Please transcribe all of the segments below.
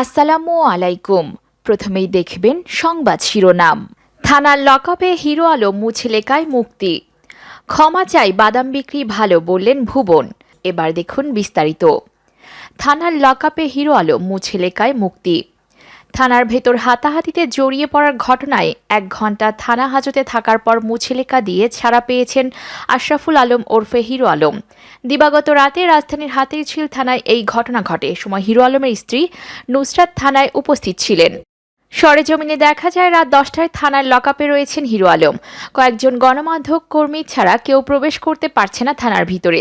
আসসালামু আলাইকুম। প্রথমেই দেখবেন সংবাদ শিরোনাম। থানার লকআপে হিরো আলম মুছেলেকায় মুক্তি। ক্ষমা চাই বাদাম বিক্রি ভালো বললেন ভুবন। এবার দেখুন বিস্তারিত। থানার লকআপে হিরো আলম মুছেলেকায় মুক্তি। থানার ভেতর হাতাহাতিতে জড়িয়ে পড়ার ঘটনায় এক ঘণ্টা থানা হাজতে থাকার পর মুছেলেকা দিয়ে ছাড়া পেয়েছেন আশরাফুল আলম ওরফে হিরো আলম। দিবাগত রাতে রাজধানীর হাতিরঝিল থানায় এই ঘটনা ঘটে। সময় হিরো আলমের স্ত্রী নুসরাত থানায় উপস্থিত ছিলেন। সরেজমিনে দেখা যায় রাত দশটায় থানার লকআপে রয়েছেন হিরো আলম। কয়েকজন গণমাধ্যম কর্মী ছাড়া কেউ প্রবেশ করতে পারছে না থানার ভিতরে।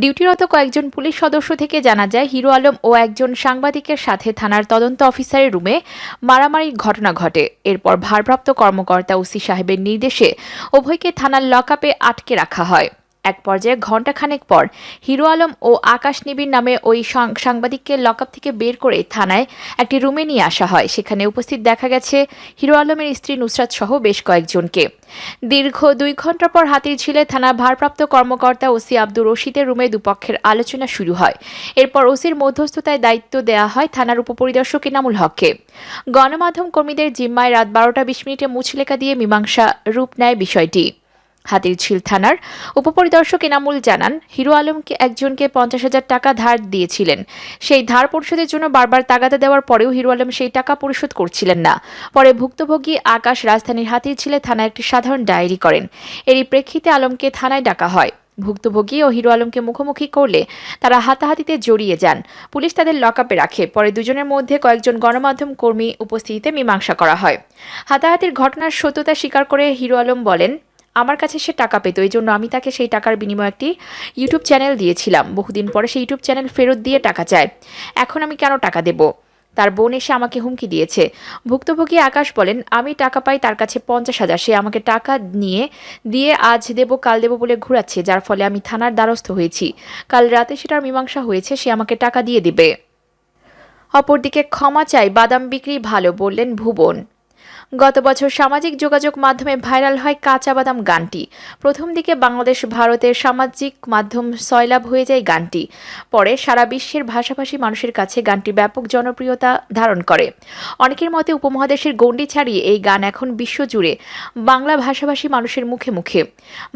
ডিউটিরত কয়েকজন পুলিশ সদস্য থেকে জানা যায়, হিরো আলম ও একজন সাংবাদিকের সাথে থানার তদন্ত অফিসারের রুমে মারামারির ঘটনা ঘটে। এরপর ভারপ্রাপ্ত কর্মকর্তা ওসি সাহেবের নির্দেশে উভয়কে থানার লকআপে আটকে রাখা হয়। এক পর্যায়ে ঘণ্টাখানেক পর হিরো আলম ও আকাশ নিবিড় নামে ওই সাংবাদিককে লকআপ থেকে বের করে থানায় একটি রুমে নিয়ে আসা হয়। সেখানে উপস্থিত দেখা গেছে হিরো আলমের স্ত্রী নুসরাত সহ বেশ কয়েকজনকে। দীর্ঘ দুই ঘণ্টা পর হাতির ঝিলে থানার ভারপ্রাপ্ত কর্মকর্তা ওসি আব্দুর রশিদের রুমে দুপক্ষের আলোচনা শুরু হয়। এরপর ওসির মধ্যস্থতায় দায়িত্ব দেওয়া হয় থানার উপপরিদর্শক ইনামুল হককে। গণমাধ্যম কর্মীদের জিম্মায় রাত বারোটা বিশ মিনিটে মুছলেখা দিয়ে মীমাংসা রূপ নেয় বিষয়টি। হাতিরঝিল থানার উপপরিদর্শক এনামুল জানান, হিরো আলমকে একজনকে পঞ্চাশ হাজার টাকা ধার দিয়েছিলেন। সেই ধার পরিশোধের জন্য বারবার তাগাদা দেওয়ার পরেও হিরো আলম সেই টাকা পরিশোধ করছিলেন না। পরে ভুক্তভোগী আকাশ রাজধানীর হাতিরঝিলে থানায় একটি সাধারণ ডায়েরি করেন। এরই প্রেক্ষিতে আলমকে থানায় ডাকা হয়। ভুক্তভোগী ও হিরো আলমকে মুখোমুখি করলে তারা হাতাহাতিতে জড়িয়ে যান। পুলিশ তাদের লকআপে রাখে। পরে দুজনের মধ্যে কয়েকজন গণমাধ্যম কর্মী উপস্থিতিতে মীমাংসা করা হয়। হাতাহাতির ঘটনার সত্যতা স্বীকার করে হিরো আলম বলেন আমার কাছে সে টাকা পেত, এই জন্য আমি তাকে সেই টাকার বিনিময়ে একটি ইউটিউব চ্যানেল দিয়েছিলাম। বহুদিন পরে সেই ইউটিউব চ্যানেল ফেরত দিয়ে টাকা চায়। এখন আমি কেন টাকা দেব? তার বোন এসে আমাকে হুমকি দিয়েছে। ভুক্তভোগী আকাশ বলেন, আমি টাকা পাই তার কাছে পঞ্চাশ হাজার। সে আমাকে টাকা নিয়ে, দিয়ে আজ দেব, কাল দেব বলে ঘুরাচ্ছে, যার ফলে আমি থানার দ্বারস্থ হয়েছি। কাল রাতে সেটার মীমাংসা হয়েছে, সে আমাকে টাকা দিয়ে দেবে। অপরদিকে ক্ষমা চাই, বাদাম বিক্রি ভালো বললেন ভুবন। গত বছর সামাজিক যোগাযোগ মাধ্যমে ভাইরাল হয় কাঁচা বাদাম গানটি। প্রথম দিকে বাংলাদেশ, ভারতের সামাজিক মাধ্যম সয়লাভ হয়ে যায় গানটি। পরে সারা বিশ্বের ভাষাভাষী মানুষের কাছে গানটি ব্যাপক জনপ্রিয়তা ধারণ করে। অনেকের মতে উপমহাদেশের গণ্ডি ছাড়িয়ে এই গান এখন বিশ্বজুড়ে বাংলা ভাষাভাষী মানুষের মুখে মুখে।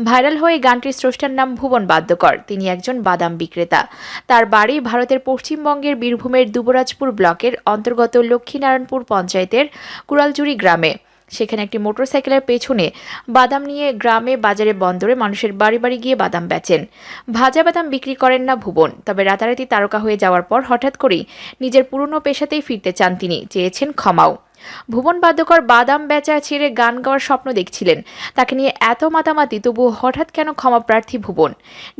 ভাইরাল হয়ে গানটির স্রষ্টার নাম ভুবন বাদ্যকর। তিনি একজন বাদাম বিক্রেতা। তার বাড়ি ভারতের পশ্চিমবঙ্গের বীরভূমের দুবরাজপুর ব্লকের অন্তর্গত লক্ষ্মীনারায়ণপুর পঞ্চায়েতের কুড়ালজুড়ি গ্রামে। সেখানে একটি মোটরসাইকেলের পেছনে বাদাম নিয়ে গ্রামে, বাজারে, বন্দরে মানুষের বাড়ি বাড়ি গিয়ে বাদাম বেচেন। ভাজা বাদাম বিক্রি করেন না ভুবন, তবে রাতারাতি তারকা হয়ে যাওয়ার পর হঠাৎ করেই নিজের পুরনো পেশাতেই ফিরতে চান তিনি, চেয়েছেন ক্ষমাও। ভুবন বাদ্যকর বাদাম বেচা ছেড়ে গান গাওয়ার স্বপ্ন দেখছিলেন। তাকে নিয়ে এত মাতামাতি তবু হঠাৎ কেন ক্ষমা প্রার্থী ভুবন?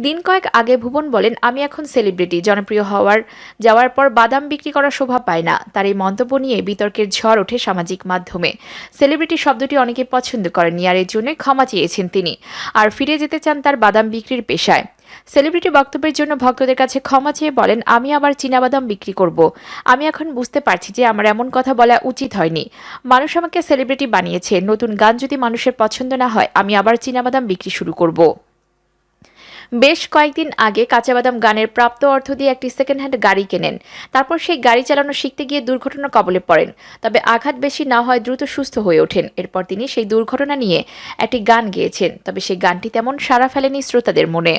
দিন কয়েক আগে ভুবন বলেন, আমি এখন সেলিব্রিটি জনপ্রিয় হওয়ার, যাওয়ার পর বাদাম বিক্রি করার শোভা পায় না। তার এই মন্তব্য নিয়ে বিতর্কের ঝড় ওঠে সামাজিক মাধ্যমে। সেলিব্রিটি শব্দটি অনেকে পছন্দ করেননি, আর এর জন্যই ক্ষমা চেয়েছেন তিনি। আর ফিরে যেতে চান তার বাদাম বিক্রির পেশায়। সেলিব্রিটি বক্তব্যের জন্য ভক্তদের কাছে ক্ষমা চেয়ে বলেন, আমি আবার চীনাবাদাম বিক্রি করব। আমি এখন বুঝতে পারছি যে আমার এমন কথা বলা উচিত হয়নি। মানুষ আমাকে সেলিব্রিটি বানিয়েছে। নতুন গান যদি মানুষের পছন্দ না হয়, আমি আবার চীনাবাদাম বিক্রি শুরু করব। বেশ কয়েকদিন আগে কাঁচাবাদাম গানের প্রাপ্ত অর্থ দিয়ে একটি সেকেন্ড হ্যান্ড গাড়ি কেনেন। তারপর সেই গাড়ি চালানো শিখতে গিয়ে দুর্ঘটনার কবলে পড়েন। তবে আঘাত বেশি না হয় দ্রুত সুস্থ হয়ে ওঠেন। এরপর তিনি সেই দুর্ঘটনা নিয়ে একটি গান গেয়েছেন। তবে সেই গানটি তেমন সাড়া ফেলেনি শ্রোতাদের মনে।